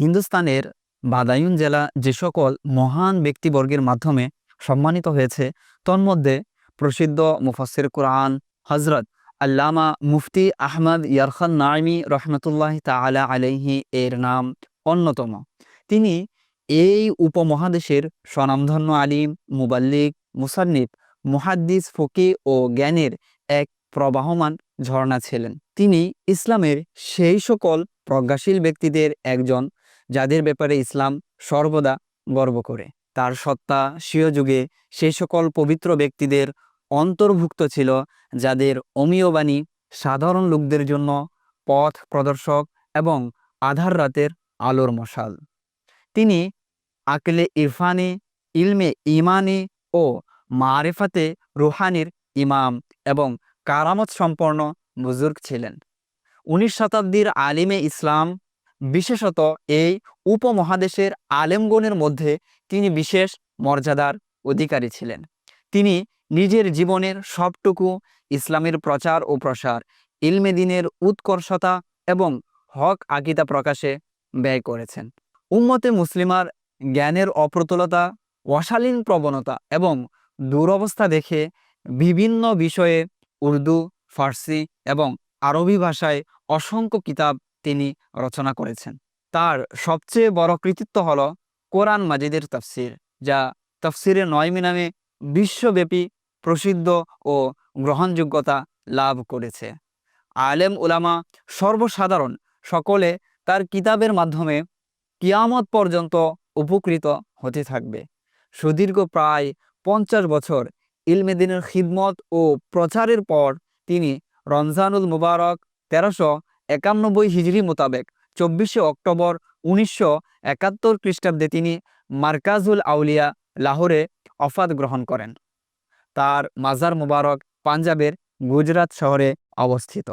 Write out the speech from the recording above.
হিন্দুস্তানের বাদায়ুন জেলা যে সকল মহান ব্যক্তিবর্গের মাধ্যমে সম্মানিত হয়েছে, তন্মধ্যে প্রসিদ্ধ মুফাসির কোরআন হজরত আল্লামা মুফতি আহমদ ইয়ারখান নাইমি রহমতুল্লাহ তালা আলাইহি এর নাম অন্যতম। তিনি এই উপমহাদেশের স্বনামধন্য আলিম, মুবাল্লিক, মুসান্নিফ, মুহাদ্দিস ফকি ও জ্ঞানের এক প্রবাহমান ঝর্ণা ছিলেন। তিনি ইসলামের সেই সকল প্রজ্ঞাশীল ব্যক্তিদের একজন যাদের ব্যাপারে ইসলাম সর্বদা গর্ব করে। তার সত্তা স্বীয় যুগে সেই সকল পবিত্র ব্যক্তিদের অন্তর্ভুক্ত ছিল, যাদের অমীয় বাণী সাধারণ লোকদের জন্য পথ প্রদর্শক এবং আধার রাতের আলোর মশাল। তিনি আকলে ইরফানি, ইলমে ইমানি ও মারেফাতে রুহানির ইমাম এবং কারামত সম্পন্ন বুজুর্গ ছিলেন। উনিশ শতাব্দীর আলিমে ইসলাম বিশেষত এই উপমহাদেশের আলেমগণের মধ্যে তিনি বিশেষ মর্যাদার অধিকারী ছিলেন। তিনি নিজের জীবনের সবটুকু ইসলামের প্রচার ও প্রসার ইলমেদিনের উৎকর্ষতা এবং হক আকিতা প্রকাশে ব্যয় করেছেন। উম্মতে মুসলিমার জ্ঞানের অপ্রতুলতা, অশালীন প্রবণতা এবং দুরবস্থা দেখে বিভিন্ন বিষয়ে উর্দু, ফার্সি এবং আরবি ভাষায় অসংখ্য কিতাব তিনি রচনা করেছেন। তার সবচেয়ে বড় কৃতিত্ব হল কোরআন মাজিদের তফসির, যা তফসিরে নয়মি নামে বিশ্বব্যাপী প্রসিদ্ধ ও গ্রহণযোগ্যতা লাভ করেছে। আলেম উলামা সর্বসাধারণ সকলে তার কিতাবের মাধ্যমে কিয়ামত পর্যন্ত উপকৃত হতে থাকবে। সুদীর্ঘ প্রায় পঞ্চাশ বছর ইলমেদিনের খিদমত ও প্রচারের পর তিনি রমজানুল মুবারক তেরোশো একানব্বই হিজড়ি মোতাবেক চব্বিশে অক্টোবর উনিশশো একাত্তর খ্রিস্টাব্দে তিনি মার্কাজুল আউলিয়া লাহোরে অফাত গ্রহণ করেন। তার মাজার মুবারক পাঞ্জাবের গুজরাট শহরে অবস্থিত।